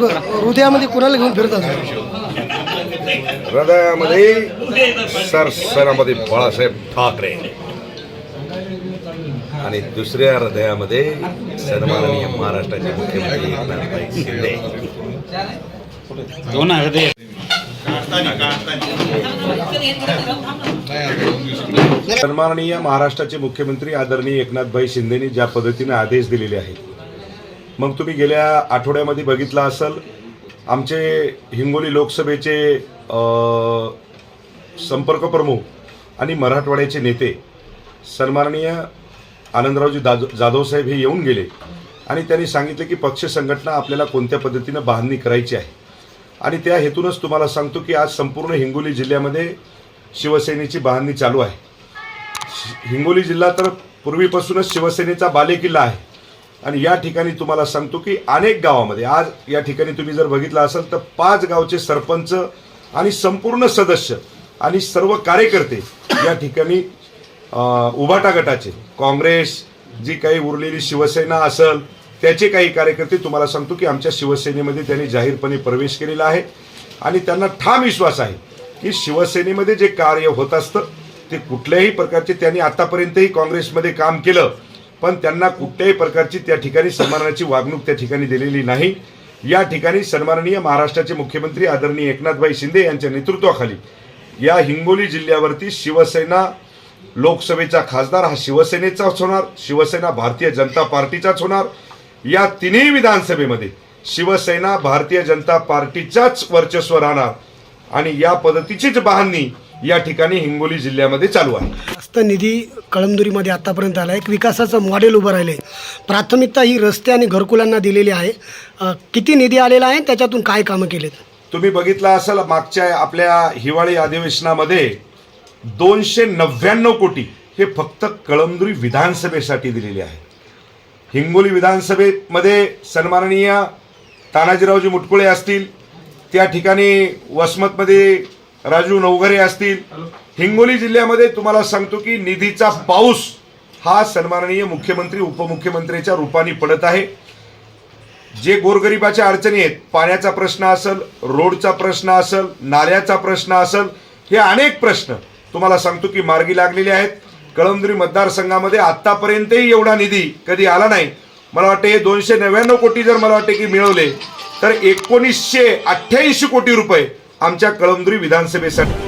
साहेब हृदयामध्ये कुणाला घेऊन फिरतात हृदयामध्ये सरसरामध्ये बाळासाहेब ठाकरे. आणि दुसऱ्या हृदयामध्ये सन्माननीय महाराष्ट्राचे मुख्यमंत्री एकनाथभाई शिंदे. दोन हृदय. सन्माननीय महाराष्ट्राचे मुख्यमंत्री आदरणीय एकनाथभाई शिंदेनी ज्या पद्धतीने आदेश दिलेले आहेत मग तुम्ही गेल्या आठवड्यामध्ये बघितलं असेल आमचे हिंगोली लोकसभेचे संपर्क प्रमुख आणि मराठवाड्याचे नेते सन्माननीय आनंदरावजी दाज जाधव साहेब हे येऊन गेले आणि त्यांनी सांगितले की पक्ष संघटना आपल्याला कोणत्या पद्धतीनं बांधणी करायची आहे. आणि त्या हेतूनच तुम्हाला सांगतो की आज संपूर्ण हिंगोली जिल्ह्यामध्ये शिवसेनेची बांधणी चालू आहे. हिंगोली जिल्हा तर पूर्वीपासूनच शिवसेनेचा बालेकिल्ला आहे. आणि या ठिकाणी तुम्हाला सांगतो की अनेक गावामध्ये आज या ठिकाणी तुम्ही जर बघितलं असेल तर पाच गावचे सरपंच आणि संपूर्ण सदस्य आणि सर्व कार्यकर्ते या ठिकाणी उभाटा गटाचे काँग्रेस जी काही उरलेली शिवसेना असेल त्याचे काही कार्यकर्ते तुम्हाला सांगतो की आमच्या शिवसेनेमध्ये त्यांनी जाहीरपणे प्रवेश केलेला आहे. आणि त्यांना ठाम विश्वास आहे की शिवसेनेमध्ये जे कार्य होत असतं ते कुठल्याही प्रकारचे त्यांनी आतापर्यंतही काँग्रेसमध्ये काम केलं पण त्यांना कुठल्याही प्रकारची त्या ठिकाणी सन्मानाची वागणूक त्या ठिकाणी दिलेली नाही. या ठिकाणी सन्माननीय महाराष्ट्राचे मुख्यमंत्री आदरणीय एकनाथभाई शिंदे यांच्या नेतृत्वाखाली या हिंगोली जिल्ह्यावरती शिवसेना लोकसभेचा खासदार हा शिवसेनेचाच होणार शिवसेना भारतीय जनता पार्टीचाच होणार. या तिन्ही विधानसभेमध्ये शिवसेना भारतीय जनता पार्टीचाच वर्चस्व राहणार आणि या पद्धतीचीच बांधणी या ठिकाणी हिंगोली जिल्ह्यामध्ये चालू आहे. जास्त निधी कळमदुरीमध्ये आत्तापर्यंत आला एक विकासाचं मॉडेल उभं राहिलं आहे प्राथमिकता ही रस्ते आणि घरकुलांना दिलेली आहे. किती निधी आलेला आहे त्याच्यातून काय कामं केलेत? तुम्ही बघितलं असाल मागच्या आपल्या हिवाळी अधिवेशनामध्ये दोनशे नव्याण्णव कोटी हे फक्त कळमदुरी विधानसभेसाठी दिलेले आहे हिंगोली विधानसभेमध्ये सन्माननीय तानाजीरावजी मुटकुळे असतील त्या ठिकाणी वसमतमध्ये राजू नवघरे असतील हिंगोली जिल्ह्यामध्ये तुम्हाला सांगतो की निधीचा पाऊस हा सन्माननीय मुख्यमंत्री उपमुख्यमंत्रीच्या रूपाने पडत आहे. जे गोरगरिबाच्या अडचणी आहेत पाण्याचा प्रश्न असेल रोडचा प्रश्न असेल नाल्याचा प्रश्न असेल हे अनेक प्रश्न तुम्हाला सांगतो की मार्गी लागलेले आहेत. कळमदुरी मतदारसंघामध्ये आत्तापर्यंतही एवढा निधी कधी आला नाही. मला वाटतं हे दोनशे नव्याण्णव कोटी जर मला वाटते की मिळवले तर एकोणीसशे अठ्ठ्याऐंशी कोटी रुपये आमच्या कळमदुरी विधानसभेसाठी